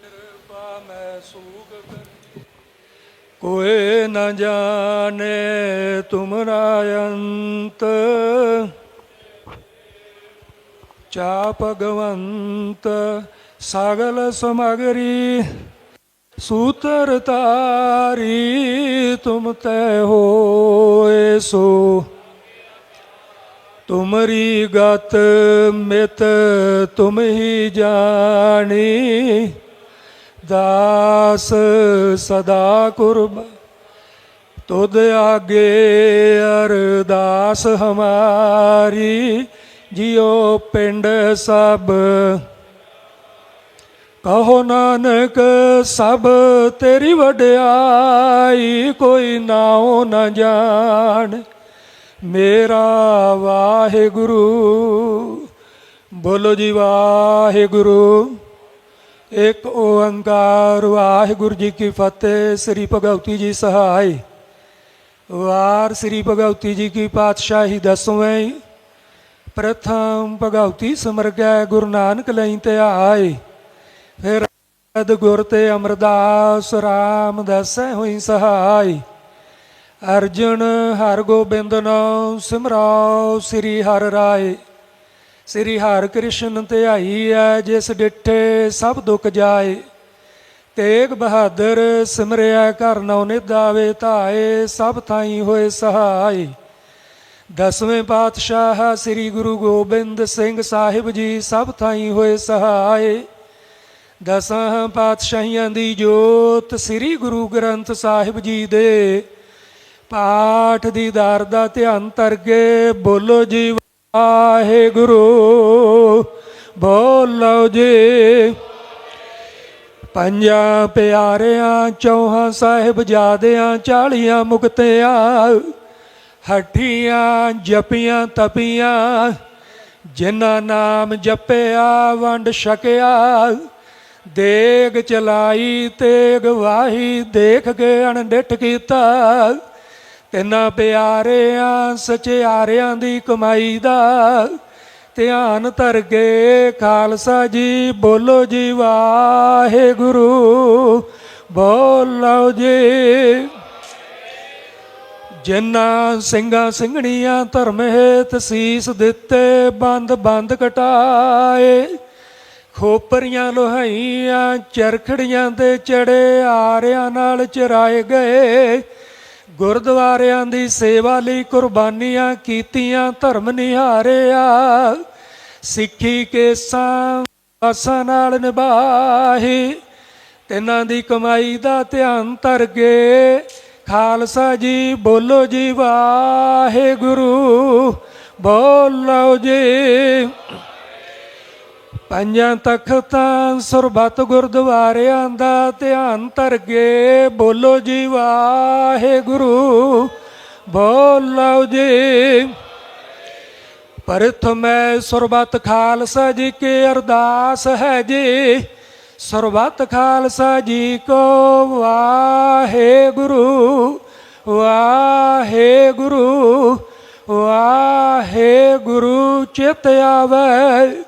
ਕਿਰਪਾ ਮੈਂ ਸੂਗ ਕਰ। ਕੋਏ ਨ ਜਾਣੇ ਤੁਮਰਾ ਅੰਤ ਸੂਤਰ ਤਾਰੀ ਤੁਮ ਤੈ ਹੋਏ ਸੋ। ਤੁਮਰੀ ਗਤ ਮਿਤ ਤੁਮ ਹੀ ਜਾਣੀ। ਦਾਸ ਸਦਾ ਕੁਰਬ। ਤੁਧ ਆਗੇ ਅਰਦਾਸ ਹਮਾਰੀ। ਜਿਉ ਪਿੰਡ ਸਭ ਕਹੋ ਨਾਨਕ, ਸਭ ਤੇਰੀ ਵਡਿਆਈ ਕੋਈ ਨਾਉ ਨ ਜਾਣ। ਮੇਰਾ ਵਾਹਿਗੁਰੂ, ਬੋਲੋ ਜੀ ਵਾਹਿਗੁਰੂ। ਇੱਕ ਓੰਕਾਰ, ਵਾਹਿਗੁਰੂ ਜੀ ਕੀ ਫਤਿਹ, ਸ੍ਰੀ ਭਗਵਤੀ ਜੀ ਸਹਾਈ। ਵਾਰ ਸ੍ਰੀ ਭਗਵਤੀ ਜੀ ਕੀ ਪਾਤਸ਼ਾਹੀ ਦਸਵੇਂ। ਪ੍ਰਥਮ ਭਗਵਤੀ ਸਿਮਰ ਗਏ ਗੁਰੂ ਨਾਨਕ ਲਈ ਤੇ ਆਏ। ਫਿਰ ਅਦ ਗੁਰ ਤੇ ਅਮਰਦਾਸ RAM ਦਸੈ ਹੋਈ ਸਹਾਈ। ਅਰਜੁਨ ਹਰ ਗੋਬਿੰਦ ਨਾਮ ਸਿਮਰਾਓ ਸ੍ਰੀ ਹਰਿ ਰਾਏ। ਸ੍ਰੀ ਹਰਿ ਕ੍ਰਿਸ਼ਨ ਧਿਆਈ ਐ ਜਿਸ ਡਿਠੇ ਸਭ ਦੁੱਖ ਜਾਏ। ਤੇਗ ਬਹਾਦਰ ਸਿਮਰਿਆ ਘਰ ਨਉ ਨਿਦਾਵੇ ਧਾਏ ਸਭ ਥਾਈ ਹੋਏ ਸਹਾਈ। ਦਸਵੇਂ ਪਾਤਸ਼ਾਹ ਸ੍ਰੀ ਗੁਰੂ ਗੋਬਿੰਦ ਸਿੰਘ ਸਾਹਿਬ ਜੀ ਸਭ ਥਾਈ ਹੋਏ ਸਹਾਈ ਦਸਾਂ ਪਾਤਸ਼ਾਹੀਆਂ ਦੀ ਜੋਤ ਸ੍ਰੀ ਗੁਰੂ ਗ੍ਰੰਥ ਸਾਹਿਬ ਜੀ ਦੇ ਪਾਠ ਦੀ ਦਰ ਦਾ ਧਿਆਨ ਤਰਗੇ ਬੋਲੋ ਜੀ, ਵਾਹਿਗੁਰੂ, ਬੋਲੋ ਜੀ। ਪੰਜਾਂ ਪਿਆਰਿਆਂ, ਚੌਹਾਂ ਸਾਹਿਬ ਜਾਦਿਆਂ, ਚਾਲੀਆਂ ਮੁਕਤਿਆਂ, ਹੱਠੀਆਂ ਜਪੀਆਂ, ਤਪੀਆਂ, ਜਿਨ੍ਹਾਂ ਨਾਮ ਜਪਿਆ, ਵੰਡ ਛਕਿਆ ਦੇਗ ਚਲਾਈ, ਤੇਗ ਵਾਹੀ, ਦੇਖ ਕੇ ਅਣਡਿੱਠ ਕੀਤਾ। ਤਿੰਨਾ ਪਿਆਰਿਆਂ, ਸਚਿਆਰਿਆਂ ਦੀ ਕਮਾਈ ਦਾ ਧਿਆਨ ਧਰ ਗਏ ਖਾਲਸਾ ਜੀ, ਬੋਲੋ ਜੀ, ਵਾਹਿਗੁਰੂ, ਬੋਲੋ ਜੀ। ਜਿਨ੍ਹਾਂ ਸਿੰਘਾਂ ਸਿੰਘਣੀਆਂ ਧਰਮ ਹੇਤ ਸੀਸ ਦਿੱਤੇ ਬੰਦ ਬੰਦ ਕਟਾਏ। ਖੋਪਰੀਆਂ ਲੋਹਾਈਆਂ, ਚਰਖੜੀਆਂ ਦੇ ਚੜੇ ਆਰਿਆਂ ਨਾਲ ਚਰਾਏ ਗਏ। ਗੁਰਦੁਆਰਿਆਂ ਦੀ ਸੇਵਾ ਲਈ ਕੁਰਬਾਨੀਆਂ ਕੀਤੀਆਂ, ਧਰਮ ਨਿਹਾਰਿਆ। ਸਿੱਖੀ ਕੇਸਾਂ ਆਸਾਂ ਨਾਲ ਨਿਭਾਹੀ। ਤਿੰਨਾਂ ਦੀ ਕਮਾਈ ਦਾ ਧਿਆਨ ਧਰ ਗਏ ਖਾਲਸਾ ਜੀ, ਬੋਲੋ ਜੀ, ਵਾਹਿਗੁਰੂ, ਬੋਲੋ ਜੀ। ਪੰਜਾਂ ਤਖਤਾਂ ਸੁਰਬਤ ਗੁਰਦੁਆਰਿਆਂ ਦਾ ਧਿਆਨ ਧਰ ਕੇ ਬੋਲੋ ਜੀ ਵਾਹਿਗੁਰੂ, ਬੋਲੋ ਜੀ। ਪ੍ਰਥਮੈ ਸੁਰਬਤ ਖਾਲਸਾ ਜੀ ਕੀ ਅਰਦਾਸ ਹੈ ਜੀ। ਸੁਰਬਤ ਖਾਲਸਾ ਜੀ ਕੋ ਵਾਹਿਗੁਰੂ ਵਾਹਿਗੁਰੂ ਵਾਹਿਗੁਰੂ ਚਿਤ ਆਵੇ।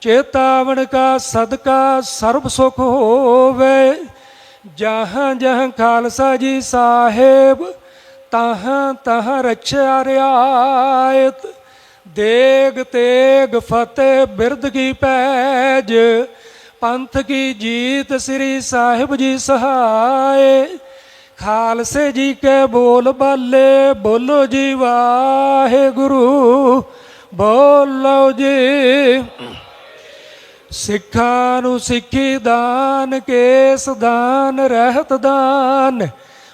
ਚੇਤਾਵਨ ਕਾ ਸਦਕਾ ਸਰਬ ਸੁਖ ਹੋਵੇ। ਜਹਾਂ ਜਹਾਂ ਖਾਲਸਾ ਜੀ ਸਾਹਿਬ, ਤਹਾਂ ਤਹਾਂ ਰਛਿਆ ਰਿਆਇਤ। ਦੇਗ ਤੇਗ ਫਤਿਹ ਬਿਰਦ ਕੀ ਪੈਜ, ਪੰਥ ਕੀ ਜੀਤ ਸ੍ਰੀ ਸਾਹਿਬ ਜੀ ਸਹਾਏ। ਖਾਲਸੇ ਜੀ ਕੇ ਬੋਲ ਬਾਲੇ, ਬੋਲੋ ਜੀ ਵਾਹਿਗੁਰੂ, ਬੋਲੋ ਜੀ। ਸਿੱਖਾਂ ਨੂੰ ਸਿੱਖੀ ਦਾਨ, ਕੇਸ ਦਾਨ, ਰਹਿਤ ਦਾਨ,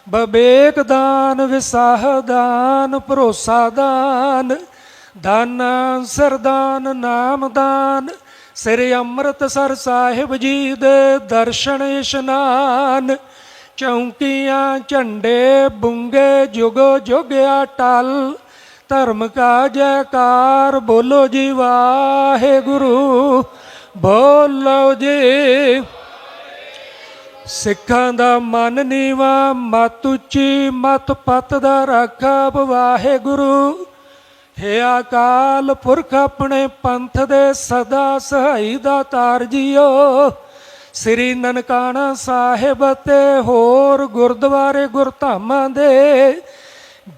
ਬਵੇਕ ਦਾਨ, ਵਿਸਾਹ ਦਾਨ, ਭਰੋਸਾ ਦਾਨ, ਦਾਨਾ ਸਰਦਾਨ ਨਾਮ ਦਾਨ, ਸ੍ਰੀ ਅੰਮ੍ਰਿਤਸਰ ਸਾਹਿਬ ਜੀ ਦੇ ਦਰਸ਼ਨ ਇਸ਼ਨਾਨ, ਚੌਂਕੀਆਂ, ਝੰਡੇ, ਬੁੰਗੇ, ਜੁਗੋ ਜੁਗਿਆ ਟਲ ਧਰਮ ਕਾ ਜੈਕਾਰ ਬੋਲੋ ਜੀ ਵਾਹਿਗੁਰੂ। ਬੋਲੋ ਜੀ। ਸਿੱਖਾਂ ਦਾ ਮਨ ਨੀਵਾ, ਮਤ ਉੱਚੀ, ਮਤ ਪਤ ਦਾ ਰਾਖਾ ਵਾਹਿਗੁਰੂ। ਹੇ ਅਕਾਲ ਪੁਰਖ ਆਪਣੇ ਪੰਥ ਦੇ ਸਦਾ ਸਹਾਈ ਦਾ ਤਾਰ ਜੀਓ। ਸ੍ਰੀ ਨਨਕਾਣਾ ਸਾਹਿਬ ਤੇ ਹੋਰ ਗੁਰਦੁਆਰੇ ਗੁਰਧਾਮਾਂ ਦੇ,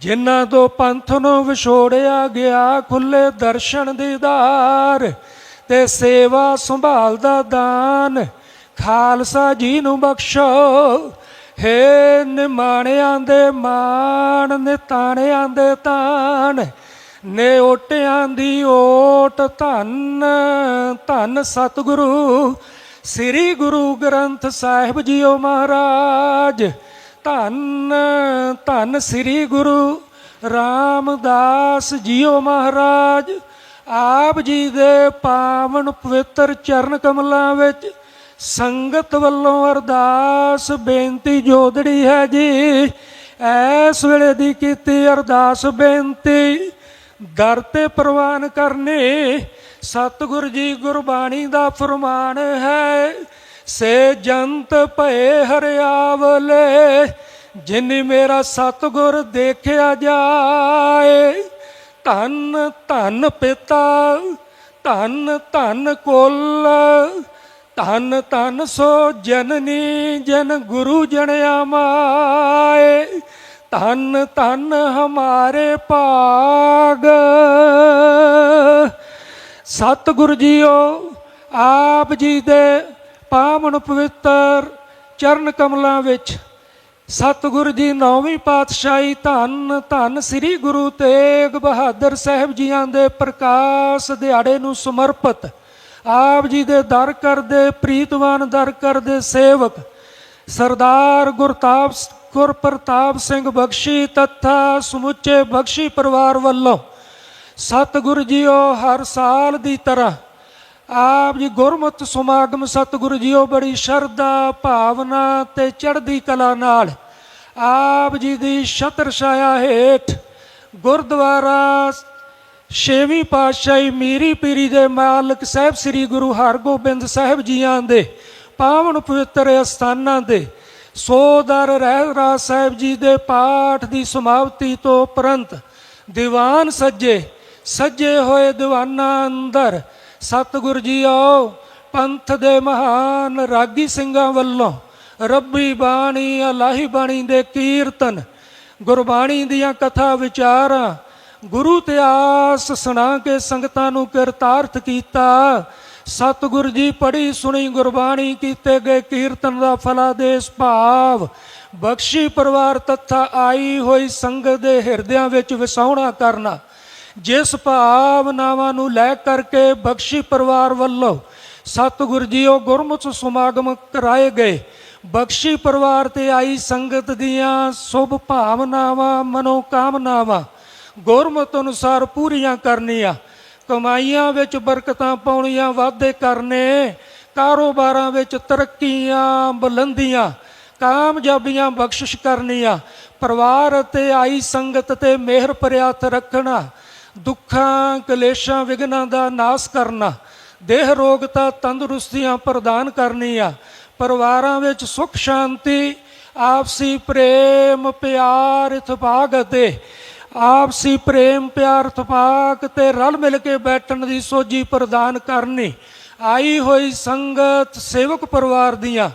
ਜਿਨ੍ਹਾਂ ਤੋਂ ਪੰਥ ਨੂੰ ਵਿਛੋੜਿਆ ਗਿਆ ਖੁੱਲੇ ਦਰਸ਼ਨ ਦੀਦਾਰ ਤੇ ਸੇਵਾ ਸੰਭਾਲ ਦਾ ਦਾਨ। ਖਾਲਸਾ ਜੀ ਨੂੰ ਬਖਸ਼ੋ। ਹੇ ਨਿਮਾਣਿਆਂ ਦੇ ਮਾਣ, ਨਿਤਾਣਿਆਂ ਦੇ ਤਾਣ। ਨੇ ਓਟਿਆਂ ਦੀ ਓਟ ਧੰਨ ਧੰਨ ਸਤਿਗੁਰੂ। ਸ੍ਰੀ ਗੁਰੂ ਗ੍ਰੰਥ ਸਾਹਿਬ ਜੀਓ ਮਹਾਰਾਜ। ਧੰਨ ਧੰਨ ਸ੍ਰੀ ਗੁਰੂ ਰਾਮਦਾਸ ਜੀਓ ਮਹਾਰਾਜ। ਆਪ ਜੀ ਦੇ ਪਾਵਨ ਪਵਿੱਤਰ ਚਰਨ ਕਮਲਾਂ ਵਿੱਚ ਸੰਗਤ ਵੱਲੋਂ ਅਰਦਾਸ ਬੇਨਤੀ ਜੋਦੜੀ ਹੈ ਜੀ। ਇਸ ਵੇਲੇ ਦੀ ਕੀਤੀ ਅਰਦਾਸ ਬੇਨਤੀ, ਦਰ ਤੇ ਪ੍ਰਵਾਨ ਕਰਨੀ, ਸਤਿਗੁਰ ਜੀ ਗੁਰਬਾਣੀ ਦਾ ਫਰਮਾਨ ਹੈ, ਸੇ ਜੰਤ ਭਏ ਹਰਿਆਵਲੇ, ਜਿਨ ਮੇਰਾ ਸਤਿਗੁਰ ਦੇਖਿਆ ਜਾਏ। ਧੰਨ ਧੰਨ ਪਿਤਾ, ਧੰਨ ਧੰਨ ਕੁਲ, ਧੰਨ ਧੰਨ ਸੋ ਜਨਨੀ, ਜਨ ਗੁਰੂ ਜਣਿਆ ਮਾਏ ਧੰਨ ਧੰਨ ਹਮਾਰੇ ਭਾਗ। ਸਤਿਗੁਰੂ ਜੀਓ, ਆਪ ਜੀ ਦੇ ਪਾਵਨ ਪਵਿੱਤਰ ਚਰਨ ਕਮਲਾਂ ਵਿੱਚ ਸਤਿਗੁਰੂ ਜੀ ਨੌਵੀਂ ਪਾਤਸ਼ਾਹੀ ਧੰਨ ਧੰਨ ਸ੍ਰੀ ਗੁਰੂ ਤੇਗ ਬਹਾਦਰ ਸਾਹਿਬ ਜੀਆਂ ਦੇ ਪ੍ਰਕਾਸ਼ ਦਿਹਾੜੇ ਨੂੰ ਸਮਰਪਿਤ। ਆਪ ਜੀ ਦੇ ਦਰ ਕਰਦੇ, ਪ੍ਰੀਤਵਾਨ ਦਰ ਕਰਦੇ ਸੇਵਕ ਸਰਦਾਰ ਗੁਰਤਾਪ ਗੁਰਪ੍ਰਤਾਪ ਸਿੰਘ ਬਖਸ਼ੀ ਤਥਾ ਸਮੁੱਚੇ ਬਖਸ਼ੀ ਪਰਿਵਾਰ ਵੱਲੋਂ। ਸਤਿਗੁਰੂ ਜੀਓ ਹਰ ਸਾਲ ਦੀ ਤਰ੍ਹਾਂ ਆਪ ਜੀ ਗੁਰਮਤਿ ਸਮਾਗਮ ਸਤਿਗੁਰੂ ਜੀਓ ਬੜੀ ਸ਼ਰਧਾ ਭਾਵਨਾ ਤੇ ਚੜ੍ਹਦੀ ਕਲਾ ਨਾਲ ਆਪ ਜੀ ਦੀ ਛਤਰ ਛਾਇਆ ਹੇਠ ਗੁਰਦੁਆਰਾ ਛੇਵੀਂ ਪਾਤਸ਼ਾਹੀ ਮੀਰੀ ਪੀਰੀ ਦੇ ਮਾਲਕ ਸਾਹਿਬ ਸ੍ਰੀ ਗੁਰੂ ਹਰਗੋਬਿੰਦ ਸਾਹਿਬ ਜੀਆਂ ਦੇ, ਪਾਵਨ ਪਵਿੱਤਰ ਅਸਥਾਨਾਂ ਦੇ, ਸੋਦਰ ਰਹਿਰਾਜ ਸਾਹਿਬ ਜੀ ਦੇ ਪਾਠ ਦੀ ਸਮਾਪਤੀ ਤੋਂ ਉਪਰੰਤ ਦੀਵਾਨ ਸੱਜੇ ਸੱਜੇ ਹੋਏ ਦੀਵਾਨਾਂ ਅੰਦਰ ਸਤਿਗੁਰ ਜੀ ਆਓ ਪੰਥ ਦੇ ਮਹਾਨ ਰਾਗੀ ਸਿੰਘਾਂ ਵੱਲੋਂ ਰੱਬੀ ਬਾਣੀ, ਅਲਾਹੀ ਬਾਣੀ ਦੇ ਕੀਰਤਨ, ਗੁਰਬਾਣੀ ਦੀਆਂ ਕਥਾ ਵਿਚਾਰਾਂ, ਗੁਰੂ ਇਤਿਹਾਸ ਸੁਣਾ ਕੇ ਸੰਗਤਾਂ ਨੂੰ ਕਿਰਤਾਰਥ ਕੀਤਾ। ਸਤਿਗੁਰ ਜੀ ਪੜੀ ਸੁਣੀ ਗੁਰਬਾਣੀ ਕੀਤੇ ਗਏ ਕੀਰਤਨ ਦਾ ਫਲਾਦੇਸ ਭਾਵ, ਬਖਸ਼ੀ ਪਰਿਵਾਰ ਤੱਥਾ ਆਈ ਹੋਈ ਸੰਗਤ ਦੇ ਹਿਰਦਿਆਂ ਵਿੱਚ ਵਸਾਉਣਾ ਕਰਨਾ। ਜਿਸ ਭਾਵਨਾਵਾਂ ਨੂੰ ਲੈ ਕਰਕੇ ਬਖਸ਼ੀ ਪਰਿਵਾਰ ਵੱਲੋਂ ਸਤਿਗੁਰ ਜੀਓ ਗੁਰਮੁਖ ਸਮਾਗਮ ਕਰਾਏ ਗਏ। ਬਖਸ਼ੀ ਪਰਿਵਾਰ ਤੇ ਆਈ ਸੰਗਤ ਦੀਆਂ ਸੁਭ ਭਾਵਨਾਵਾਂ, ਮਨੋਕਾਮਨਾਵਾਂ ਗੁਰਮਤ ਅਨੁਸਾਰ ਪੂਰੀਆਂ ਕਰਨੀਆਂ। ਕਮਾਈਆਂ ਵਿੱਚ ਬਰਕਤਾਂ ਪਾਉਣੀਆਂ ਵਾਅਦੇ ਕਰਨੇ, ਕਾਰੋਬਾਰਾਂ ਵਿੱਚ ਤਰੱਕੀਆਂ ਬੁਲੰਦੀਆਂ, ਕਾਮਯਾਬੀਆਂ ਬਖਸ਼ਿਸ਼ ਕਰਨੀਆਂ। ਪਰਿਵਾਰ ਅਤੇ ਆਈ ਸੰਗਤ ਤੇ ਮਿਹਰ ਭਰਿਆ ਹੱਥ ਰੱਖਣਾ ਦੁੱਖਾਂ, ਕਲੇਸ਼ਾਂ ਵਿਗਨਾਂ ਦਾ ਨਾਸ ਕਰਨਾ। ਦੇਹ ਰੋਗਤਾ ਤੰਦਰੁਸਤੀਆਂ ਪ੍ਰਦਾਨ ਕਰਨੀਆਂ ਪਰਿਵਾਰਾਂ ਵਿੱਚ ਸੁਖ, ਸ਼ਾਂਤੀ, ਆਪਸੀ ਪ੍ਰੇਮ, ਪਿਆਰ ਇਤਫਾਕ ਅਤੇ ਆਪਸੀ ਪ੍ਰੇਮ, ਪਿਆਰ ਇਤਫਾਕ ਤੇ ਰਲ ਮਿਲ ਕੇ ਬੈਠਣ ਦੀ ਸੋਝੀ ਪ੍ਰਦਾਨ ਕਰਨੀ। ਆਈ ਹੋਈ ਸੰਗਤ ਸੇਵਕ ਪਰਿਵਾਰ ਦੀਆਂ,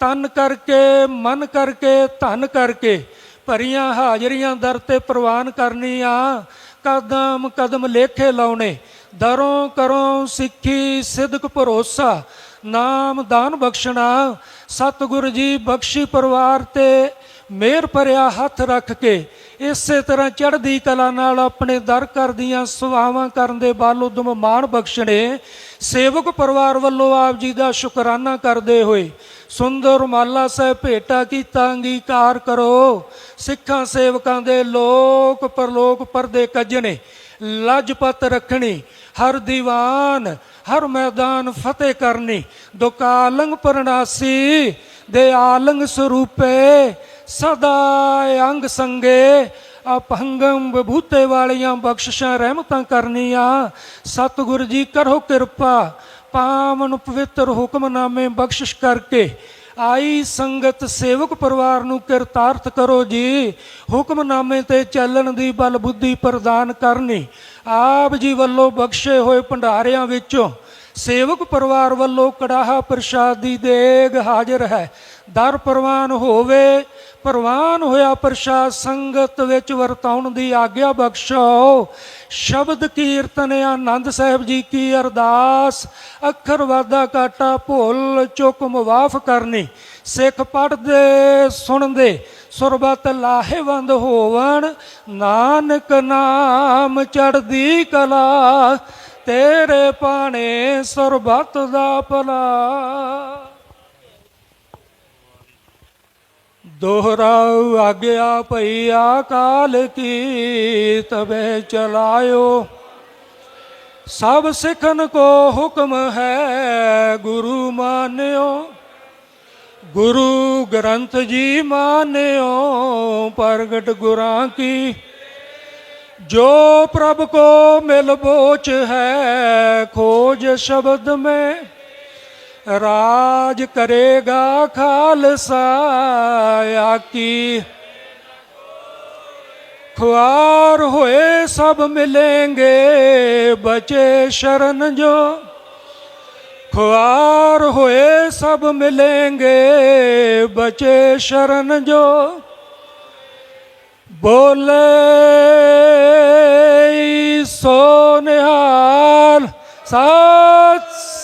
ਤਨ ਕਰਕੇ, ਮਨ ਕਰਕੇ, ਧਨ ਕਰਕੇ, ਭਰੀਆਂ ਹਾਜ਼ਰੀਆਂ ਦਰ ਤੇ ਪ੍ਰਵਾਨ ਕਰਨੀ ਆ। ਕਦਮ ਕਦਮ ਲੇਖੇ ਲਾਉਣੇ, ਦਰੋਂ ਕਰੋ ਸਿੱਖੀ ਸਿਦਕ ਭਰੋਸਾ, ਨਾਮ ਦਾਨ ਬਖਸ਼ਣਾ, ਸਤਿਗੁਰੂ ਜੀ ਬਖਸ਼ੀ ਪਰਿਵਾਰ ਤੇ ਮੇਰ ਭਰਿਆ ਹੱਥ ਰੱਖ ਕੇ ਇਸੇ ਤਰ੍ਹਾਂ ਚੜ੍ਹਦੀ ਕਲਾ ਨਾਲ ਆਪਣੇ ਦਰ ਕਰਦੀਆਂ ਸੇਵਾਵਾਂ ਕਰਨ ਦੇ ਬਲ ਉਦਮ ਮਾਣ ਬਖਸ਼ਣੇ, ਸੇਵਕ ਪਰਿਵਾਰ ਵੱਲੋਂ ਆਪ ਜੀ ਦਾ ਸ਼ੁਕਰਾਨਾ ਕਰਦੇ ਹੋਏ ਸੁੰਦਰ ਮਾਲਾ ਸਾਹਿਬ ਭੇਟਾ ਕੀਤਾ, ਅੰਗੀਕਾਰ ਕਰੋ। ਸਿੱਖਾਂ ਸੇਵਕਾਂ ਦੇ ਲੋਕ ਪਰਲੋਕ ਪਰਦੇ ਕੱਜਣੇ, ਲਜਪਤ ਰੱਖਣੀ, ਹਰ ਦੀਵਾਨ, ਹਰ ਮੈਦਾਨ ਫਤਿਹ ਕਰਨੀ ਦੁਕਾਲੰਗ ਪਰਨਾਸੀ ਦੇ ਆਲੰਗ ਸਰੂਪੇ ਸਦਾ ਅੰਗ ਸੰਗੇ ਅਪਹੰਗਮ ਬਭੂਤੇ ਵਾਲੀਆਂ ਬਖਸ਼ਿਸ਼ਾਂ ਰਹਿਮਤਾਂ ਕਰਨੀਆਂ। ਸਤਿਗੁਰੂ ਜੀ ਕਰੋ ਕਿਰਪਾ, ਪਾਵਨ ਪਵਿੱਤਰ ਹੁਕਮਨਾਮੇ ਬਖਸ਼ਿਸ਼ ਕਰਕੇ। ਆਈ ਸੰਗਤ ਸੇਵਕ ਪਰਿਵਾਰ ਨੂੰ ਕਿਰਤਾਰਥ ਕਰੋ ਜੀ। ਹੁਕਮਨਾਮੇ ਤੇ ਚੱਲਣ ਦੀ ਬਲ ਬੁੱਧੀ ਪ੍ਰਦਾਨ ਕਰਨੀ। ਆਪ ਜੀ ਵੱਲੋਂ ਬਖਸ਼ੇ ਹੋਏ ਭੰਡਾਰਿਆਂ ਵਿੱਚੋਂ ਸੇਵਕ ਪਰਿਵਾਰ ਵੱਲੋਂ ਕੜਾਹਾ ਪ੍ਰਸ਼ਾਦ ਦੀ ਦੇਗ ਹਾਜ਼ਰ ਹੈ। ਦਰ ਪ੍ਰਵਾਨ ਹੋਵੇ ਪ੍ਰਵਾਨ ਹੋਇਆ ਪ੍ਰਸ਼ਾਦ ਸੰਗਤ ਵਿੱਚ ਵਰਤਾਉਣ ਦੀ ਆਗਿਆ ਬਖਸ਼ੋ ਸ਼ਬਦ ਕੀਰਤਨ ਆਨੰਦ ਸਾਹਿਬ ਜੀ ਕੀ ਅਰਦਾਸ, ਅੱਖਰ ਵਾਦਾ ਕਾਟਾ ਭੁੱਲ ਚੁੱਕ ਮੁਆਫ ਕਰਨੀ। ਸਿੱਖ ਪੜਦੇ ਸੁਣਦੇ, ਸੁਰਬਤ ਲਾਹੇਵੰਦ ਹੋਵਣ। ਨਾਨਕ ਨਾਮ ਚੜਦੀ ਕਲਾ, ਤੇਰੇ ਪਾਣੇ ਸਰਬਤ ਦਾ ਭਲਾ। ਦੋਹਰਾਉ ਆਗਿਆ ਭਈ ਕਾਲ ਕੀ ਤਬੇ ਚਲਾਇਓ। ਸਭ ਸਿੱਖਨ ਕੋ ਹੁਕਮ ਹੈ ਗੁਰੂ ਮਾਨਿਓ। ਗੁਰੂ ਗ੍ਰੰਥ ਜੀ ਮਾਨਿਓ, ਪ੍ਰਗਟ ਗੁਰਾਂ ਕੀ। ਜੋ ਪ੍ਰਭ ਕੋ ਮਿਲ ਬੋਚ ਹੈ ਖੋਜ ਸ਼ਬਦ में ਰਾਜ ਕਰੇਗਾ ਖਾਲਸਾ, ਆਕੀ ਖੁਆਰ ਹੋਏ ਸਭ ਮਿਲेंगे ਬਚੇ ਸ਼ਰਨ ਜੋ। ਖੁਆਰ ਹੋਏ ਸਭ ਮਿਲेंगे ਬਚੇ ਸ਼ਰਨ ਜੋ। ਬੋਲੇ ਸੋ ਨਿਹਾਲ ਸਤਿ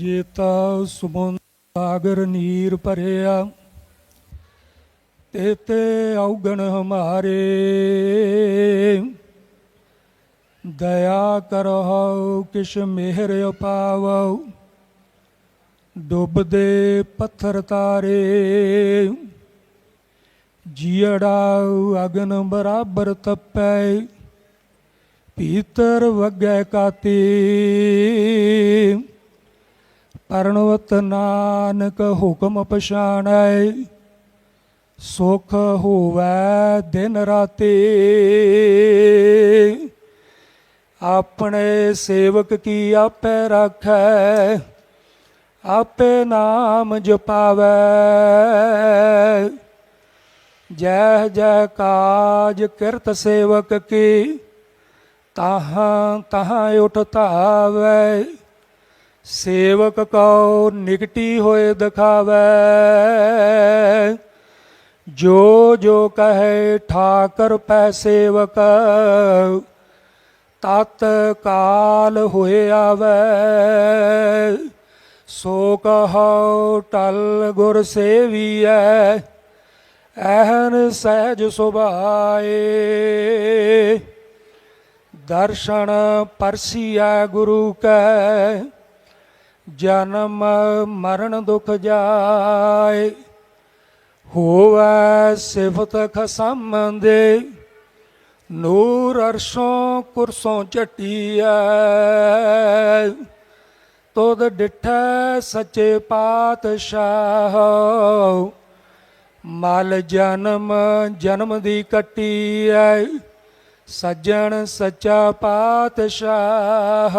ਜੇ ਤਾ ਸੁਮਨ ਸਾਗਰ ਨੀਰ ਭਰਿਆ, ਤੇ ਤੇ ਔਗਣ ਹਮਾਰੇ। ਦਇਆ ਕਰਹੁ ਕਿਛ ਮਿਹਰ ਉਪਾਵਉ ਡੁੱਬਦੇ ਪੱਥਰ ਤਾਰੇ। ਜੀੜਾ ਅਗਨ ਬਰਾਬਰ ਤਪੈ, ਪੀਤਰ ਵਗੈ ਕਾਤੀ। ਪਰਣਵਤ ਨਾਨਕ ਹੁਕਮ ਪਛਾਣੈ, ਸੁਖ ਹੋਵੈ ਦਿਨ ਰਾਤੀ। ਆਪਣੇ ਸੇਵਕ ਕੀ ਆਪੇ ਰੱਖੈ, ਆਪੇ ਨਾਮ ਜਪਾਵੈ। ਜੈ ਜੈ ਕਾਜ ਕਿਰਤ ਸੇਵਕ ਕੀ, ਤਾਹਾਂ ਤਾਹਾਂ ਉਠ ਧਾਵੈ ਸੇਵਕ ਕਉ ਨਿਕਟੀ ਹੋਏ ਦਿਖਾਵੈ। ਜੋ ਜੋ ਕਹੇ ਠਾਕਰ ਪੈ ਸੇਵਕ, ਤਤ ਕਾਲ ਹੋਏ ਆਵੈ। ਸੋ ਕਹੋ ਟਲ ਗੁਰ ਸੇਵੀਐ, ਐਹਨ ਸਹਿਜ ਸੁਭਾਏ। ਦਰਸ਼ਨ ਪਰਸੀਐ ਗੁਰੂ ਕੈ ਜਨਮ ਮਰਨ ਦੁਖ ਜਾਏ, ਹੋਵੈ ਸਿਫਤ ਖਸਮ ਦੇ ਨੂਰ ਅਰਸ਼ੋਂ ਕੁਰਸੋਂ ਚਟੀਐ ਤੋਦ ਡਿਠੈ ਸੱਚੇ ਪਾਤਸ਼ਾਹ, ਮਲ ਜਨਮ ਜਨਮ ਦੀ ਕੱਟੀ ਐ ਸੱਜਣ ਸੱਚਾ ਪਾਤਸ਼ਾਹ।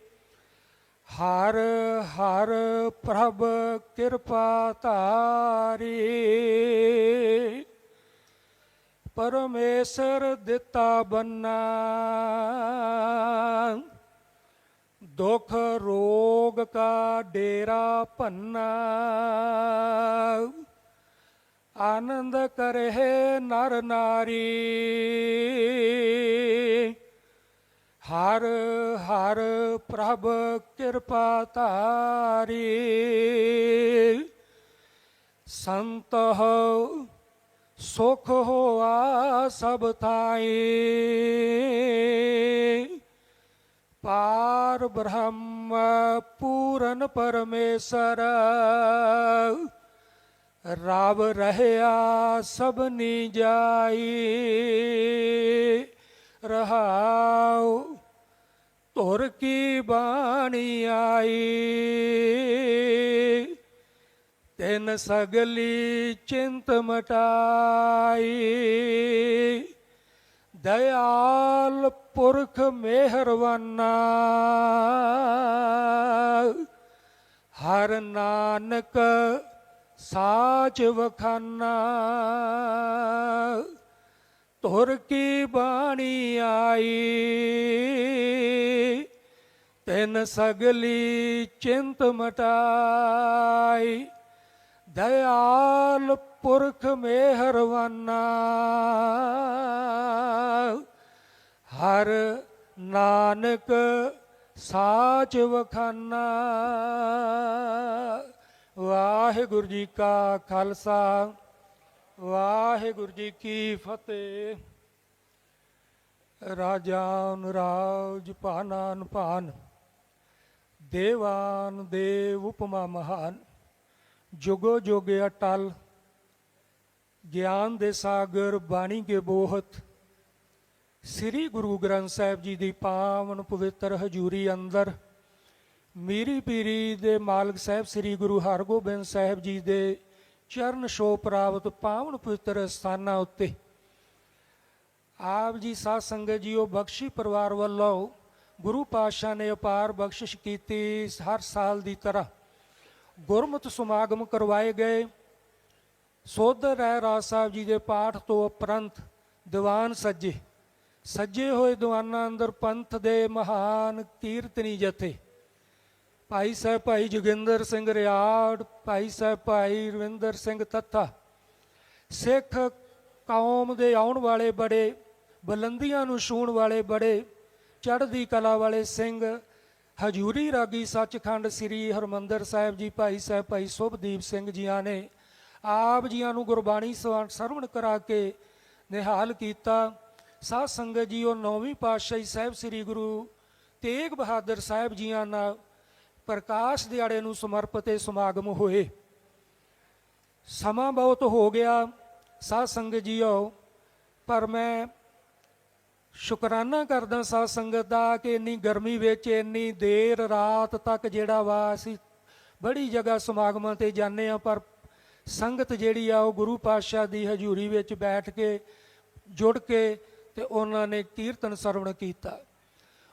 ਹਰ ਹਰ ਪ੍ਰਭ ਕਿਰਪਾ ਧਾਰੀ। ਪਰਮੇਸ਼ਰ ਦਿੱਤਾ ਬੰਨਾ। ਦੁਖ ਰੋਗ ਕਾ ਡੇਰਾ ਭੰਨਾ। ਆਨੰਦ ਕਰੇ ਨਰ ਨਾਰੀ। ਹਰ ਹਰ ਪ੍ਰਭ ਕਿਰਪਾ ਧਾਰੀ। ਸੰਤ ਹੋ ਸੁਖ ਹੋਆ ਸਭ ਥਾਈ। ਪਾਰ ਬ੍ਰਹਮ ਪੂਰਨ ਪਰਮੇਸ਼ਰ ਰਬ ਰਹਿਆ ਸਭਨੀ ਜਾਈ। ਰਹਾਉ ਧੁਰ ਕੀ ਬਾਣੀ ਆਈ? ਤਿੰਨ ਸਗਲੀ ਚਿੰਤ ਮਟਾਈ। ਦਇਆਲ ਪੁਰਖ ਮਿਹਰਵਾਨਾ। ਹਰ ਨਾਨਕ ਸਾਚ ਵਖਾਨਾ। ਧੁਰ ਕੀ ਬਾਣੀ ਆਈ? ਤਿਨ ਸਗਲੀ ਚਿੰਤ ਮਟਾਈ। ਦਇਆਲ ਪੁਰਖ ਮਿਹਰਵਾਨਾ ਹਰ ਨਾਨਕ ਸਾਚ ਵਖਾਨਾ। ਵਾਹਿਗੁਰੂ ਜੀ ਕਾ ਖਾਲਸਾ। ਵਾਹਿਗੁਰੂ ਜੀ ਕੀ ਫਤਿਹ। ਰਾਜਾਨ ਰਾਜ ਭਾਨਾਨ ਭਾਨ ਦੇਵਾਨ ਦੇਵ ਉਪਮਾ ਮਹਾਨ, ਜੁਗੋ ਜੁਗ ਅਟਲ, ਗਿਆਨ ਦੇ ਸਾਗਰ ਬਾਣੀ ਕੇ ਬੋਹਤ। ਸ੍ਰੀ ਗੁਰੂ ਗ੍ਰੰਥ ਸਾਹਿਬ ਜੀ ਦੀ ਪਾਵਨ ਪਵਿੱਤਰ ਹਜੂਰੀ ਅੰਦਰ ਮੀਰੀ ਪੀਰੀ ਦੇ ਮਾਲਕ ਸਾਹਿਬ ਸ੍ਰੀ ਗੁਰੂ ਹਰਗੋਬਿੰਦ ਸਾਹਿਬ ਜੀ ਦੇ ਚਰਨ ਸ਼ੋ ਪ੍ਰਾਪਤ ਪਾਵਨ ਪਵਿੱਤਰ ਸਥਾਨਾਂ ਉੱਤੇ। ਆਪ ਜੀ ਸਾਧ ਸੰਗਤ ਉਹ ਬਖਸ਼ੀ ਪਰਿਵਾਰ ਵੱਲੋਂ ਗੁਰੂ ਪਾਤਸ਼ਾਹ ਨੇ ਅਪਾਰ ਬਖਸ਼ਿਸ਼ ਕੀਤੀ ਹਰ ਸਾਲ ਦੀ ਤਰ੍ਹਾਂ। ਗੁਰਮਤਿ ਸਮਾਗਮ ਕਰਵਾਏ ਗਏ। ਸੋਧਰ ਰਾਏ ਰਾਜ ਸਾਹਿਬ ਜੀ ਦੇ ਪਾਠ ਤੋਂ ਉਪਰੰਤ ਦੀਵਾਨ ਸੱਜੇ। ਸੱਜੇ ਹੋਏ ਦੀਵਾਨਾਂ ਅੰਦਰ ਪੰਥ ਦੇ ਮਹਾਨ ਕੀਰਤਨੀ ਜਥੇ। ਭਾਈ ਸਾਹਿਬ ਭਾਈ ਜੋਗਿੰਦਰ ਸਿੰਘ ਰਿਆੜ, ਭਾਈ ਸਾਹਿਬ ਭਾਈ ਰਵਿੰਦਰ ਸਿੰਘ ਤੱਥਾ, ਸਿੱਖ ਕੌਮ ਦੇ ਆਉਣ ਵਾਲੇ ਬੜੇ, ਬੁਲੰਦੀਆਂ ਨੂੰ ਛੂਣ ਵਾਲੇ ਬੜੇ, ਚੜ੍ਹਦੀ ਕਲਾ ਵਾਲੇ ਸਿੰਘ, ਹਜੂਰੀ ਰਾਗੀ ਸੱਚਖੰਡ ਸ੍ਰੀ ਹਰਮੰਦਰ ਸਾਹਿਬ ਜੀ, ਭਾਈ ਸਾਹਿਬ ਭਾਈ ਸੁਭਦੀਪ ਸਿੰਘ ਜੀਆਂ ਨੇ ਆਪ ਜੀਆਂ ਨੂੰ ਗੁਰਬਾਣੀ ਸਵਾ- ਸਰਵਣ ਕਰਾ ਕੇ ਨਿਹਾਲ ਕੀਤਾ। ਸਾਧ ਸੰਗਤ ਜੀ, ਉਹ ਨੌਵੀਂ ਪਾਤਸ਼ਾਹੀ ਸਾਹਿਬ ਸ੍ਰੀ ਗੁਰੂ ਤੇਗ ਬਹਾਦਰ ਸਾਹਿਬ ਜੀਆਂ ਨਾਲ ਪ੍ਰਕਾਸ਼ ਦਿਹਾੜੇ ਨੂੰ ਸਮਰਪਿਤ ਇਹ ਸਮਾਗਮ ਹੋਏ। ਸਮਾਂ ਬਹੁਤ ਹੋ ਗਿਆ, ਸਾਧ ਸੰਗਤ ਜੀਓ, ਪਰ ਮੈਂ ਸ਼ੁਕਰਾਨਾ ਕਰਦਾ ਸਾਧ ਸੰਗਤ ਦਾ ਕਿ ਇੰਨੀ ਗਰਮੀ ਵਿੱਚ, ਇੰਨੀ ਦੇਰ ਰਾਤ ਤੱਕ ਜਿਹੜਾ ਵਾ ਅਸੀਂ ਬੜੀ ਜਗ੍ਹਾ ਸਮਾਗਮਾਂ ਤੇ ਜਾਂਦੇ ਆ ਪਰ ਸੰਗਤ ਜਿਹੜੀ ਆ ਉਹ ਗੁਰੂ ਪਾਤਸ਼ਾਹ ਦੀ ਹਜ਼ੂਰੀ ਵਿੱਚ ਬੈਠ ਕੇ ਜੁੜ ਕੇ ਤੇ ਉਹਨਾਂ ਨੇ ਕੀਰਤਨ ਸਰਵਣ ਕੀਤਾ।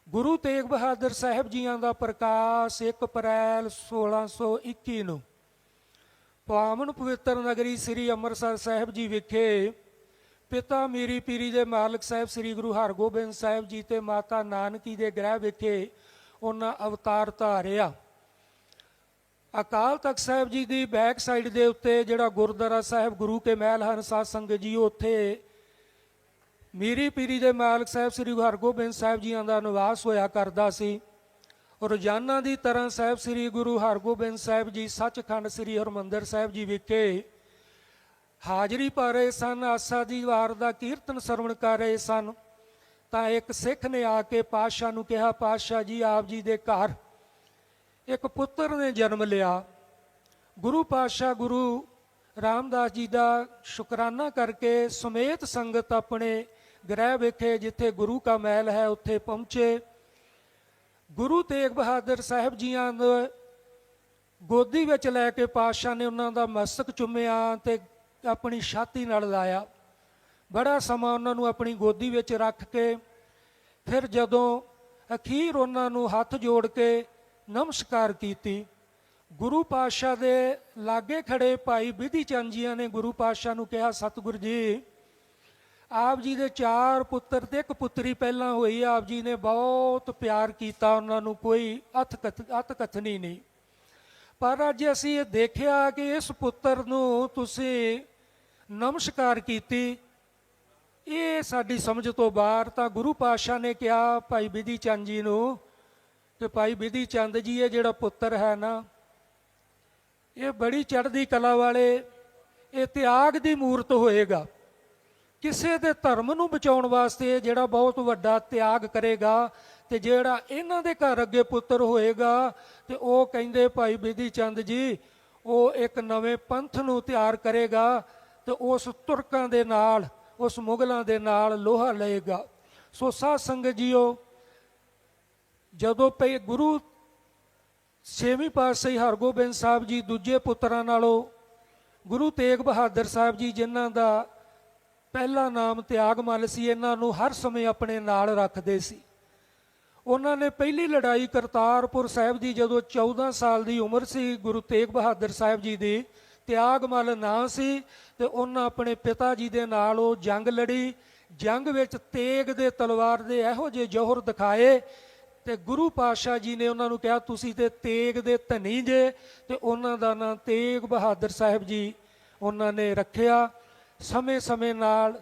ਗੁਰੂ ਤੇਗ ਬਹਾਦਰ ਸਾਹਿਬ ਜੀਆਂ ਦਾ ਪ੍ਰਕਾਸ਼ 1 ਅਪ੍ਰੈਲ 1621 ਨੂੰ ਪਾਵਨ ਪਵਿੱਤਰ ਨਗਰੀ ਸ੍ਰੀ ਅੰਮ੍ਰਿਤਸਰ ਸਾਹਿਬ ਜੀ ਵਿਖੇ ਪਿਤਾ ਮੀਰੀ ਪੀਰੀ ਦੇ ਮਾਲਕ ਸਾਹਿਬ ਸ੍ਰੀ ਗੁਰੂ ਹਰਗੋਬਿੰਦ ਸਾਹਿਬ ਜੀ ਤੇ ਮਾਤਾ ਨਾਨਕੀ ਦੇ ਗ੍ਰਹਿ ਵਿਖੇ ਉਹਨਾਂ ਅਵਤਾਰ ਧਾਰਿਆ। ਅਕਾਲ ਤਖਤ ਸਾਹਿਬ ਜੀ ਦੀ ਬੈਕ ਸਾਈਡ ਦੇ ਉੱਤੇ ਜਿਹੜਾ ਗੁਰਦੁਆਰਾ ਸਾਹਿਬ ਗੁਰੂ ਕੇ ਮਹਿਲ ਹਨ, ਸਾਧ ਸੰਗਤ ਜੀ, ਉੱਥੇ ਮੀਰੀ ਪੀਰੀ ਦੇ ਮਾਲਕ ਸਾਹਿਬ ਸ੍ਰੀ ਗੁਰੂ ਹਰਗੋਬਿੰਦ ਸਾਹਿਬ ਜੀਆਂ ਦਾ ਨਿਵਾਸ ਹੋਇਆ ਕਰਦਾ ਸੀ। ਰੋਜ਼ਾਨਾ ਦੀ ਤਰ੍ਹਾਂ ਸਾਹਿਬ ਸ੍ਰੀ ਗੁਰੂ ਹਰਗੋਬਿੰਦ ਸਾਹਿਬ ਜੀ ਸੱਚਖੰਡ ਸ੍ਰੀ ਹਰਮੰਦਰ ਸਾਹਿਬ ਜੀ ਵਿਖੇ ਹਾਜ਼ਰੀ ਭਰ ਰਹੇ ਸਨ, ਆਸਾ ਦੀ ਵਾਰ ਦਾ ਕੀਰਤਨ ਸਰਵਣ ਕਰ ਰਹੇ ਸਨ। ਤਾਂ ਇੱਕ ਸਿੱਖ ਨੇ ਆ ਕੇ ਪਾਤਸ਼ਾਹ ਨੂੰ ਕਿਹਾ, ਪਾਤਸ਼ਾਹ ਜੀ, ਆਪ ਜੀ ਦੇ ਘਰ ਇੱਕ ਪੁੱਤਰ ਨੇ ਜਨਮ ਲਿਆ। ਗੁਰੂ ਪਾਤਸ਼ਾਹ ਗੁਰੂ ਰਾਮਦਾਸ ਜੀ ਦਾ ਸ਼ੁਕਰਾਨਾ ਕਰਕੇ ਸਮੇਤ ਸੰਗਤ ਆਪਣੇ ਗ੍ਰਹਿ ਵਿਖੇ ਜਿੱਥੇ ਗੁਰੂ ਕਾ ਮਹਿਲ ਹੈ, ਉੱਥੇ ਪਹੁੰਚੇ। ਗੁਰੂ ਤੇਗ ਬਹਾਦਰ ਸਾਹਿਬ ਜੀਆਂ ਨੂੰ ਗੋਦੀ ਵਿੱਚ ਲੈ ਕੇ ਪਾਤਸ਼ਾਹ ਨੇ ਉਹਨਾਂ ਦਾ ਮਸਤਕ ਚੁੰਮਿਆ ਤੇ ਆਪਣੀ ਛਾਤੀ ਨਾਲ ਲਾਇਆ। ਬੜਾ ਸਮਾਂ ਉਹਨਾਂ ਨੂੰ ਆਪਣੀ ਗੋਦੀ ਵਿੱਚ ਰੱਖ ਕੇ, ਫਿਰ ਜਦੋਂ ਅਖੀਰ ਉਹਨਾਂ ਨੂੰ ਹੱਥ ਜੋੜ ਕੇ ਨਮਸਕਾਰ ਕੀਤੀ, ਗੁਰੂ ਪਾਤਸ਼ਾਹ ਦੇ ਲਾਗੇ ਖੜੇ ਭਾਈ ਵਿਧੀ ਚੰਦ ਜੀਆਂ ਨੇ ਗੁਰੂ ਪਾਤਸ਼ਾਹ ਨੂੰ ਕਿਹਾ, ਸਤਿਗੁਰ ਜੀ ਆਪ ਜੀ ਦੇ ਚਾਰ ਪੁੱਤਰ ਤੇ ਇੱਕ ਪੁੱਤਰੀ ਪਹਿਲਾਂ ਹੋਈ ਆਪ ਜੀ ਨੇ ਬਹੁਤ ਪਿਆਰ ਕੀਤਾ ਉਹਨਾਂ ਨੂੰ, ਕੋਈ ਅਥ ਕਥ ਅਤ ਕਥਨੀ ਨਹੀਂ। ਪਰ ਅੱਜ ਅਸੀਂ ਇਹ ਦੇਖਿਆ ਕਿ ਇਸ ਪੁੱਤਰ ਨੂੰ ਤੁਸੀਂ ਨਮਸਕਾਰ ਕੀਤੀ। ਇਹ ਸਾਡੀ ਸਮਝ ਤੋਂ ਬਾਹਰ ਤਾਂ ਗੁਰੂ ਪਾਤਸ਼ਾਹ ਨੇ ਕਿਹਾ, ਭਾਈ ਵਿਧੀ ਚੰਦ ਜੀ ਨੂੰ ਕਿ ਭਾਈ ਵਿਧੀ ਚੰਦ ਜੀ ਇਹ ਜਿਹੜਾ ਪੁੱਤਰ ਹੈ ਨਾ, ਇਹ ਬੜੀ ਚੜ੍ਹਦੀ ਕਲਾ ਵਾਲੇ, ਇਹ ਤਿਆਗ ਦੀ ਮੂਰਤ ਹੋਏਗਾ। ਕਿਸੇ ਦੇ ਧਰਮ ਨੂੰ ਬਚਾਉਣ ਵਾਸਤੇ ਜਿਹੜਾ ਬਹੁਤ ਵੱਡਾ ਤਿਆਗ ਕਰੇਗਾ ਤੇ ਜਿਹੜਾ ਇਹਨਾਂ ਦੇ ਘਰ ਅੱਗੇ ਪੁੱਤਰ ਹੋਏਗਾ ਤੇ ਉਹ ਕਹਿੰਦੇ ਭਾਈ ਬਿਧੀ ਚੰਦ ਜੀ, ਉਹ ਇੱਕ ਨਵੇਂ ਪੰਥ ਨੂੰ ਤਿਆਰ ਕਰੇਗਾ ਤੇ ਉਸ ਤੁਰਕਾਂ ਦੇ ਨਾਲ, ਉਸ ਮੁਗਲਾਂ ਦੇ ਨਾਲ ਲੋਹਾ ਲਏਗਾ। ਸੋ ਸਾਧ ਸੰਗਤ ਜੀਓ, ਜਦੋਂ ਪਈ ਗੁਰੂ ਛੇਵੀਂ ਪਾਤਸ਼ਾਹੀ ਹਰਗੋਬਿੰਦ ਸਾਹਿਬ ਜੀ ਦੂਜੇ ਪੁੱਤਰਾਂ ਨਾਲੋਂ ਗੁਰੂ ਤੇਗ ਬਹਾਦਰ ਸਾਹਿਬ ਜੀ ਜਿਨ੍ਹਾਂ ਦਾ ਪਹਿਲਾ ਨਾਮ ਤਿਆਗਮਲ ਸੀ, ਇਹਨਾਂ ਨੂੰ ਹਰ ਸਮੇਂ ਆਪਣੇ ਨਾਲ ਰੱਖਦੇ ਸੀ। ਉਹਨਾਂ ਨੇ ਪਹਿਲੀ ਲੜਾਈ ਕਰਤਾਰਪੁਰ ਸਾਹਿਬ ਦੀ, ਜਦੋਂ 14 ਸਾਲ ਦੀ ਉਮਰ ਸੀ, ਗੁਰੂ ਤੇਗ ਬਹਾਦਰ ਸਾਹਿਬ ਜੀ ਦੀ ਤਿਆਗਮਲ ਨਾਂ ਸੀ ਤੇ ਉਹਨਾਂ ਆਪਣੇ ਪਿਤਾ ਜੀ ਦੇ ਨਾਲ ਉਹ ਜੰਗ ਲੜੀ। ਜੰਗ ਵਿੱਚ ਤੇਗ ਦੇ ਤਲਵਾਰ ਦੇ ਇਹੋ ਜਿਹੇ ਜੋਹਰ ਦਿਖਾਏ ਤੇ ਗੁਰੂ ਪਾਤਸ਼ਾਹ ਜੀ ਨੇ ਉਹਨਾਂ ਨੂੰ ਕਿਹਾ, ਤੁਸੀਂ ਤੇ ਤੇਗ ਦੇ ਧਨੀ ਜੇ ਤੇ ਉਹਨਾਂ ਦਾ ਨਾਂ ਤੇਗ ਬਹਾਦਰ ਸਾਹਿਬ ਜੀ ਉਹਨਾਂ ਨੇ ਰੱਖਿਆ। ਸਮੇਂ-ਸਮੇਂ ਨਾਲ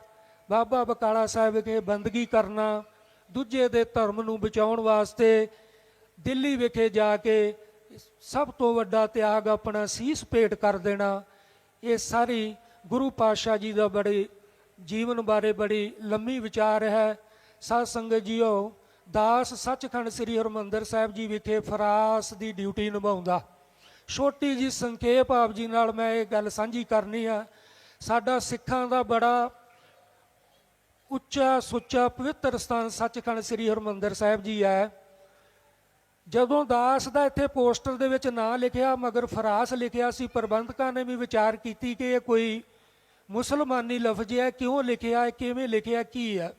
ਬਾਬਾ ਬਕਾਲਾ ਸਾਹਿਬ ਵਿਖੇ ਬੰਦਗੀ ਕਰਨਾ, ਦੂਜੇ ਦੇ ਧਰਮ ਨੂੰ ਬਚਾਉਣ ਵਾਸਤੇ ਦਿੱਲੀ ਵਿਖੇ ਜਾ ਕੇ ਸਭ ਤੋਂ ਵੱਡਾ ਤਿਆਗ ਆਪਣਾ ਸੀਸ ਭੇਟ ਕਰ ਦੇਣਾ, ਇਹ ਸਾਰੀ ਗੁਰੂ ਪਾਤਸ਼ਾਹ ਜੀ ਦਾ ਬੜੇ ਜੀਵਨ ਬਾਰੇ ਬੜੀ ਲੰਮੀ ਵਿਚਾਰ ਹੈ। ਸਾਧ ਸੰਗਤ ਜੀਓ, ਦਾਸ ਸੱਚਖੰਡ ਸ੍ਰੀ ਹਰਮੰਦਰ ਸਾਹਿਬ ਜੀ ਵਿਖੇ ਫਰਾਸ ਦੀ ਡਿਊਟੀ ਨਿਭਾਉਂਦਾ। ਛੋਟੀ ਜੀ ਸੰਖੇਪ ਆਪ ਜੀ ਨਾਲ ਮੈਂ ਇਹ ਗੱਲ ਸਾਂਝੀ ਕਰਨੀ ਆ ਸਾਡਾ ਸਿੱਖਾਂ ਦਾ ਬੜਾ ਉੱਚਾ ਸੁੱਚਾ ਪਵਿੱਤਰ ਸਥਾਨ ਸੱਚਖੰਡ ਸ੍ਰੀ ਹਰਮੰਦਰ ਸਾਹਿਬ ਜੀ ਹੈ। ਜਦੋਂ ਦਾਸ ਦਾ ਇੱਥੇ ਪੋਸਟਰ ਦੇ ਵਿੱਚ ਨਾਂ ਲਿਖਿਆ, ਮਗਰ ਫਰਾਸ ਲਿਖਿਆ ਸੀ, ਪ੍ਰਬੰਧਕਾਂ ਨੇ ਵੀ ਵਿਚਾਰ ਕੀਤੀ ਕਿ ਇਹ ਕੋਈ ਮੁਸਲਮਾਨੀ ਲਫ਼ਜ਼ ਹੈ, ਕਿਉਂ ਲਿਖਿਆ ਹੈ ਕਿਵੇਂ ਲਿਖਿਆ, ਕੀ ਹੈ?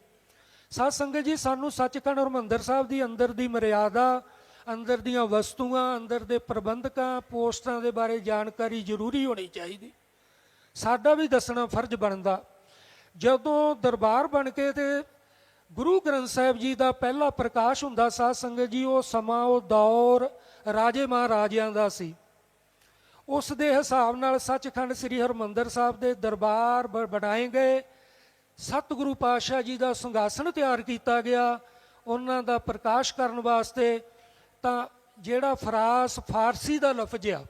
ਸਾਧ ਸੰਗਤ ਜੀ, ਸਾਨੂੰ ਸੱਚਖੰਡ ਹਰਮੰਦਰ ਸਾਹਿਬ ਦੀ ਅੰਦਰ ਦੀ ਮਰਿਆਦਾ, ਅੰਦਰ ਦੀਆਂ ਵਸਤੂਆਂ, ਅੰਦਰ ਦੇ ਪ੍ਰਬੰਧਕਾਂ, ਪੋਸਟਰਾਂ ਦੇ ਬਾਰੇ ਜਾਣਕਾਰੀ ਜ਼ਰੂਰੀ ਹੋਣੀ ਚਾਹੀਦੀ। ਸਾਡਾ ਵੀ ਦੱਸਣਾ ਫਰਜ਼ ਬਣਦਾ। ਜਦੋਂ ਦਰਬਾਰ ਬਣ ਕੇ ਤੇ ਗੁਰੂ ਗ੍ਰੰਥ ਸਾਹਿਬ ਜੀ ਦਾ ਪਹਿਲਾ ਪ੍ਰਕਾਸ਼ ਹੁੰਦਾ, ਸਾਧ ਸੰਗਤ ਜੀ, ਉਹ ਸਮਾਂ, ਉਹ ਦੌਰ ਰਾਜੇ ਮਹਾਰਾਜਿਆਂ ਦਾ ਸੀ। ਉਸ ਦੇ ਹਿਸਾਬ ਨਾਲ ਸੱਚਖੰਡ ਸ੍ਰੀ ਹਰਮੰਦਰ ਸਾਹਿਬ ਦੇ ਦਰਬਾਰ ਬ- ਬਣਾਏ ਗਏ। ਸਤਿਗੁਰੂ ਪਾਤਸ਼ਾਹ ਜੀ ਦਾ ਸਿੰਘਾਸਣ ਤਿਆਰ ਕੀਤਾ ਗਿਆ, ਉਹਨਾਂ ਦਾ ਪ੍ਰਕਾਸ਼ ਕਰਨ ਵਾਸਤੇ ਤਾਂ ਜਿਹੜਾ ਫਰਾਸ, ਫਾਰਸੀ ਦਾ ਲਫ਼ਜ਼ ਆ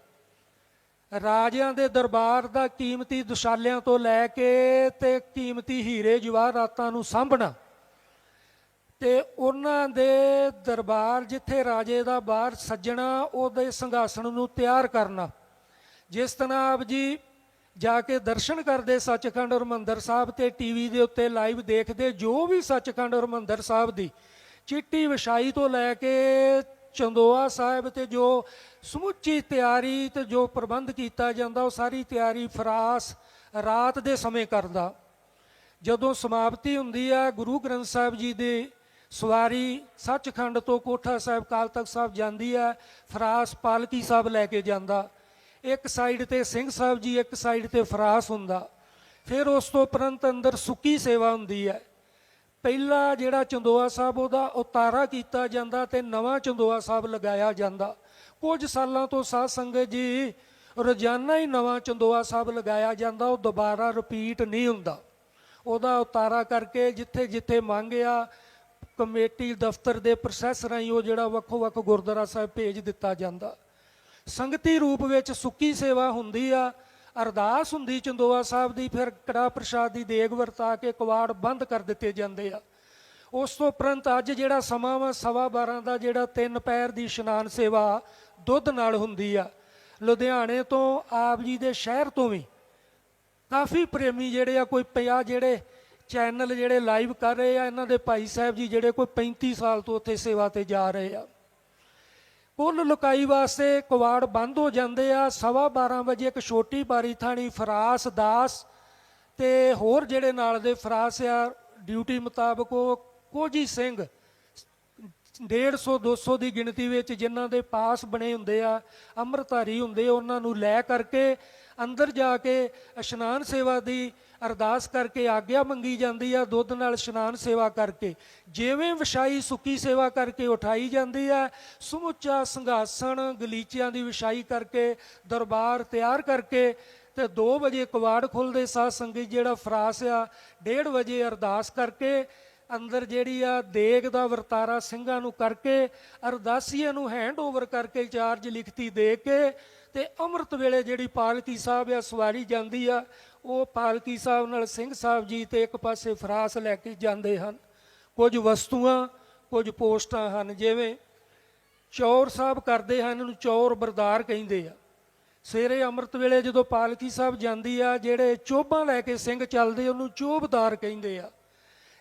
ਰਾਜਿਆਂ ਦੇ ਦਰਬਾਰ ਦਾ ਕੀਮਤੀ ਦੁਸ਼ਾਲਿਆਂ ਤੋਂ ਲੈ ਕੇ ਤੇ ਕੀਮਤੀ ਹੀਰੇ ਜਵਾਹਰਾਤਾਂ ਨੂੰ ਸਾਂਭਣਾ। ਤੇ ਉਹਨਾਂ ਦੇ ਦਰਬਾਰ ਜਿੱਥੇ ਰਾਜੇ ਦਾ ਬਾਹਰ ਸੱਜਣਾ, ਉਹਦੇ ਸੰਘਾਸਣ ਨੂੰ ਤਿਆਰ ਕਰਨਾ। ਜਿਸ ਤਰ੍ਹਾਂ ਆਪ ਜੀ ਜਾ ਕੇ ਦਰਸ਼ਨ ਕਰਦੇ ਸੱਚਖੰਡ ਹਰਮੰਦਰ ਸਾਹਿਬ ਤੇ ਟੀਵੀ ਦੇ ਉੱਤੇ ਲਾਈਵ ਦੇਖਦੇ, ਜੋ ਵੀ ਸੱਚਖੰਡ ਹਰਮੰਦਰ ਸਾਹਿਬ ਦੀ ਚਿੱਟੀ ਵਿਛਾਈ ਤੋਂ ਲੈ ਕੇ ਚੰਦੋਆ ਸਾਹਿਬ ਤੇ ਜੋ ਸਮੁੱਚੀ ਤਿਆਰੀ ਤੇ ਜੋ ਪ੍ਰਬੰਧ ਕੀਤਾ ਜਾਂਦਾ, ਉਹ ਸਾਰੀ ਤਿਆਰੀ ਫਰਾਸ ਰਾਤ ਦੇ ਸਮੇਂ ਕਰਦਾ। ਜਦੋਂ ਸਮਾਪਤੀ ਹੁੰਦੀ ਹੈ ਗੁਰੂ ਗ੍ਰੰਥ ਸਾਹਿਬ ਜੀ ਦੀ ਸਵਾਰੀ ਸੱਚਖੰਡ ਤੋਂ ਕੋਠਾ ਸਾਹਿਬ, ਕਾਲ ਤਖਤ ਸਾਹਿਬ ਜਾਂਦੀ ਹੈ ਫਰਾਸ ਪਾਲਕੀ ਸਾਹਿਬ ਲੈ ਕੇ ਜਾਂਦਾ। ਇੱਕ ਸਾਈਡ ਤੇ ਸਿੰਘ ਸਾਹਿਬ ਜੀ, ਇੱਕ ਸਾਈਡ ਤੇ ਫਰਾਸ ਹੁੰਦਾ। ਫਿਰ ਉਸ ਤੋਂ ਉਪਰੰਤ ਅੰਦਰ ਸੁੱਕੀ ਸੇਵਾ ਹੁੰਦੀ ਹੈ ਪਹਿਲਾ ਜਿਹੜਾ ਚੰਦੋਆ ਸਾਹਿਬ, ਉਹਦਾ ਉਤਾਰਾ ਕੀਤਾ ਜਾਂਦਾ ਤੇ ਨਵਾਂ ਚੰਦੋਆ ਸਾਹਿਬ ਲਗਾਇਆ ਜਾਂਦਾ। ਕੁਝ ਸਾਲਾਂ ਤੋਂ ਸਾਧ ਸੰਗਤ ਜੀ, ਰੋਜ਼ਾਨਾ ਹੀ ਨਵਾਂ ਚੰਦੋਆ ਸਾਹਿਬ ਲਗਾਇਆ ਜਾਂਦਾ, ਉਹ ਦੁਬਾਰਾ ਰਿਪੀਟ ਨਹੀਂ ਹੁੰਦਾ। ਉਹਦਾ ਉਤਾਰਾ ਕਰਕੇ ਜਿੱਥੇ ਜਿੱਥੇ ਮੰਗਿਆ, ਕਮੇਟੀ, ਦਫ਼ਤਰ ਦੇ ਪ੍ਰੋਸੈਸ ਰਾਹੀਂ ਉਹ ਜਿਹੜਾ ਵੱਖੋ ਵੱਖ ਗੁਰਦੁਆਰਾ ਸਾਹਿਬ ਭੇਜ ਦਿੱਤਾ ਜਾਂਦਾ। ਸੰਗਤੀ ਰੂਪ ਵਿੱਚ ਸੁੱਕੀ ਸੇਵਾ ਹੁੰਦੀ ਆ ਅਰਦਾਸ ਹੁੰਦੀ ਚੰਦੋਆ ਸਾਹਿਬ ਦੀ, ਫਿਰ ਕੜਾ ਪ੍ਰਸ਼ਾਦ ਦੀ ਦੇਗ ਵਰਤਾ ਕੇ ਕਵਾੜ ਬੰਦ ਕਰ ਦਿੱਤੇ ਜਾਂਦੇ ਆ। ਉਸ ਤੋਂ ਉਪਰੰਤ ਅੱਜ ਜਿਹੜਾ ਸਮਾਂ ਵਾ, ਸਵਾ 12 ਦਾ ਜਿਹੜਾ ਤਿੰਨ ਪੈਰ ਦੀ ਇਸ਼ਨਾਨ ਸੇਵਾ ਦੁੱਧ ਨਾਲ ਹੁੰਦੀ ਆ। ਲੁਧਿਆਣੇ ਤੋਂ ਆਪ ਜੀ ਦੇ ਸ਼ਹਿਰ ਤੋਂ ਵੀ ਕਾਫੀ ਪ੍ਰੇਮੀ ਜਿਹੜੇ ਆ, ਕੋਈ 50 ਜਿਹੜੇ ਚੈਨਲ ਜਿਹੜੇ ਲਾਈਵ ਕਰ ਰਹੇ ਆ, ਇਹਨਾਂ ਦੇ ਭਾਈ ਸਾਹਿਬ ਜੀ ਜਿਹੜੇ ਕੋਈ 35 ਸਾਲ ਤੋਂ ਉੱਥੇ ਸੇਵਾ ਤੇ ਜਾ ਰਹੇ ਆ। ਕੁੱਲ ਲੁਕਾਈ ਵਾਸਤੇ ਕਵਾੜ ਬੰਦ ਹੋ ਜਾਂਦੇ ਆ। ਸਵਾ 12 ਵਜੇ ਇੱਕ ਛੋਟੀ ਬਾਰੀ ਥਾਣੀ ਫਰਾਸ ਦਾਸ ਤੇ ਹੋਰ ਜਿਹੜੇ ਨਾਲ ਦੇ ਫਰਾਸ ਆ, ਡਿਊਟੀ ਮੁਤਾਬਕ ਉਹ ਕੋਜੀ ਸਿੰਘ 150 200 ਦੀ ਗਿਣਤੀ ਵਿੱਚ ਜਿਨ੍ਹਾਂ ਦੇ ਪਾਸ ਬਣੇ ਹੁੰਦੇ ਆ, ਅੰਮ੍ਰਿਤਧਾਰੀ ਹੁੰਦੇ, ਉਹਨਾਂ ਨੂੰ ਲੈ ਕਰਕੇ ਅੰਦਰ ਜਾ ਕੇ ਇਸ਼ਨਾਨ ਸੇਵਾ ਦੀ ਅਰਦਾਸ ਕਰਕੇ ਆਗਿਆ ਮੰਗੀ ਜਾਂਦੀ ਆ, ਦੁੱਧ ਨਾਲ ਇਸ਼ਨਾਨ ਸੇਵਾ ਕਰਕੇ। ਜਿਵੇਂ ਵਿਛਾਈ ਸੁੱਕੀ ਸੇਵਾ ਕਰਕੇ ਉਠਾਈ ਜਾਂਦੀ ਆ, ਸਮੁੱਚਾ ਸੰਘਾਸਣ ਗਲੀਚਿਆਂ ਦੀ ਵਿਛਾਈ ਕਰਕੇ, ਦਰਬਾਰ ਤਿਆਰ ਕਰਕੇ ਤੇ 2 ਵਜੇ ਕਵਾੜ ਖੁੱਲਦੇ ਸਾਧ ਸੰਗਤ ਜਿਹੜਾ ਫਰਾਸ ਆ 1:30 ਵਜੇ ਅਰਦਾਸ ਕਰਕੇ ਅੰਦਰ ਜਿਹੜੀ ਆ, ਦੇਗ ਦਾ ਵਰਤਾਰਾ ਸਿੰਘਾਂ ਨੂੰ ਕਰਕੇ, ਅਰਦਾਸੀਆਂ ਨੂੰ ਹੈਂਡ ਓਵਰ ਕਰਕੇ ਚਾਰਜ ਲਿਖਤੀ ਦੇ ਕੇ ਤੇ ਅੰਮ੍ਰਿਤ ਵੇਲੇ ਜਿਹੜੀ ਪਾਲਕੀ ਸਾਹਿਬ ਆ, ਸਵਾਰੀ ਜਾਂਦੀ ਆ, ਉਹ ਪਾਲਕੀ ਸਾਹਿਬ ਨਾਲ ਸਿੰਘ ਸਾਹਿਬ ਜੀ ਤੇ ਇੱਕ ਪਾਸੇ ਫਰਾਸ ਲੈ ਕੇ ਜਾਂਦੇ ਹਨ। ਕੁਝ ਵਸਤੂਆਂ, ਕੁਝ ਪੋਸਟਾਂ ਹਨ, ਜਿਵੇਂ ਚੌਰ ਸਾਹਿਬ ਕਰਦੇ ਹਨ ਇਹਨੂੰ ਚੌਰ ਬਰਦਾਰ ਕਹਿੰਦੇ ਆ। ਸਵੇਰੇ ਅੰਮ੍ਰਿਤ ਵੇਲੇ ਜਦੋਂ ਪਾਲਕੀ ਸਾਹਿਬ ਜਾਂਦੀ ਆ, ਜਿਹੜੇ ਚੋਬਾਂ ਲੈ ਕੇ ਸਿੰਘ ਚੱਲਦੇ, ਉਹਨੂੰ ਚੋਭਦਾਰ ਕਹਿੰਦੇ ਆ।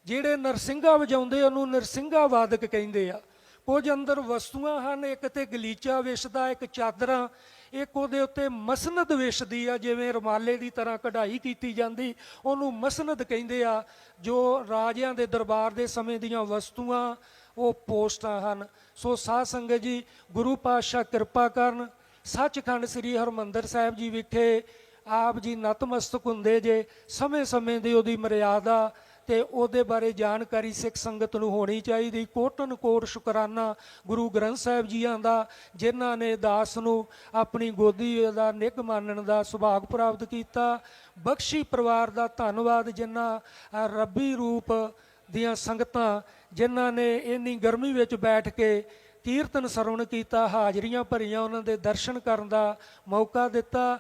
ਜਿਹੜੇ ਨਰਸਿੰਘਾ ਵਜਾਉਂਦੇ, ਉਹਨੂੰ ਨਰਸਿੰਘਾ ਵਾਦਕ ਕਹਿੰਦੇ ਆ। ਕੁਝ ਅੰਦਰ ਵਸਤੂਆਂ ਹਨ, ਇੱਕ ਤੇ ਗਲੀਚਾ ਵਿਛਦਾ, ਇੱਕ ਚਾਦਰਾਂ ਇੱਕ ਉਹਦੇ ਉੱਤੇ ਮਸਨਦ ਵਿਛਦੀ ਆ, ਜਿਵੇਂ ਰੁਮਾਲੇ ਦੀ ਤਰ੍ਹਾਂ ਕਢਾਈ ਕੀਤੀ ਜਾਂਦੀ, ਉਹਨੂੰ ਮਸਨਦ ਕਹਿੰਦੇ ਆ, ਜੋ ਰਾਜਿਆਂ ਦੇ ਦਰਬਾਰ ਦੇ ਸਮੇਂ ਦੀਆਂ ਵਸਤੂਆਂ, ਉਹ ਪੋਸਟਾਂ ਹਨ। ਸੋ ਸਾਧ ਸੰਗਤ ਜੀ, ਗੁਰੂ ਪਾਤਸ਼ਾਹ ਕਿਰਪਾ ਕਰਨ, ਸੱਚਖੰਡ ਸ੍ਰੀ ਹਰਮੰਦਰ ਸਾਹਿਬ ਜੀ ਵਿਖੇ ਆਪ ਜੀ ਨਤਮਸਤਕ ਹੁੰਦੇ ਜੇ, ਸਮੇਂ-ਸਮੇਂ ਦੀ ਉਹਦੀ ਮਰਿਆਦਾ ਤੇ ਉਹਦੇ ਬਾਰੇ ਜਾਣਕਾਰੀ ਸਿੱਖ ਸੰਗਤ ਨੂੰ ਹੋਣੀ ਚਾਹੀਦੀ। ਕੋਟਨ ਕੋਟ ਸ਼ੁਕਰਾਨਾ ਗੁਰੂ ਗ੍ਰੰਥ ਸਾਹਿਬ ਜੀਆਂ ਦਾ, ਜਿਨ੍ਹਾਂ ਨੇ ਦਾਸ ਨੂੰ ਆਪਣੀ ਗੋਦੀ ਦਾ ਨਿੱਘ ਮੰਨਣ ਦਾ ਸੁਭਾਗ ਪ੍ਰਾਪਤ ਕੀਤਾ। ਬਖਸ਼ੀ ਪਰਿਵਾਰ ਦਾ ਧੰਨਵਾਦ ਜਿਨ੍ਹਾਂ ਰੱਬੀ ਰੂਪ ਦੀਆਂ ਸੰਗਤਾਂ, ਜਿਨ੍ਹਾਂ ਨੇ ਇੰਨੀ ਗਰਮੀ ਵਿੱਚ ਬੈਠ ਕੇ ਕੀਰਤਨ ਸਰਵਣ ਕੀਤਾ, ਹਾਜ਼ਰੀਆਂ ਭਰੀਆਂ, ਉਹਨਾਂ ਦੇ ਦਰਸ਼ਨ ਕਰਨ ਦਾ ਮੌਕਾ ਦਿੱਤਾ।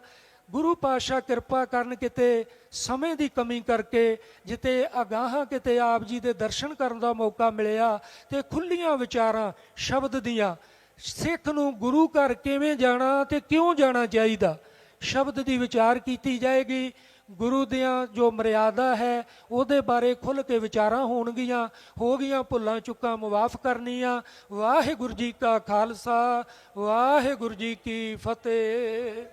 ਗੁਰੂ ਪਾਤਸ਼ਾਹ ਕਿਰਪਾ ਕਰਨ ਕਿਤੇ ਸਮੇਂ ਦੀ ਕਮੀ ਕਰਕੇ ਜਿਤੇ ਅਗਾਹਾਂ ਕਿਤੇ ਆਪ ਜੀ ਦੇ ਦਰਸ਼ਨ ਕਰਨ ਦਾ ਮੌਕਾ ਮਿਲਿਆ ਤੇ ਖੁੱਲੀਆਂ ਵਿਚਾਰਾਂ, ਸ਼ਬਦ ਦੀਆਂ, ਸਿੱਖ ਨੂੰ ਗੁਰੂ ਘਰ ਕਿਵੇਂ ਜਾਣਾ ਤੇ ਕਿਉਂ ਜਾਣਾ ਚਾਹੀਦਾ? ਸ਼ਬਦ ਦੀ ਵਿਚਾਰ ਕੀਤੀ ਜਾਏਗੀ, ਗੁਰੂ ਦੀਆਂ ਜੋ ਮਰਿਆਦਾ ਹੈ ਉਹਦੇ ਬਾਰੇ ਖੁੱਲ ਕੇ ਵਿਚਾਰਾਂ ਹੋਣਗੀਆਂ, ਹੋ ਗਈਆਂ ਭੁੱਲਾਂ ਚੁੱਕਾਂ ਮੁਆਫ ਕਰਨੀਆਂ। ਵਾਹਿਗੁਰੂ ਜੀ ਕਾ ਖਾਲਸਾ, ਵਾਹਿਗੁਰੂ ਜੀ ਕੀ ਫਤਿਹ।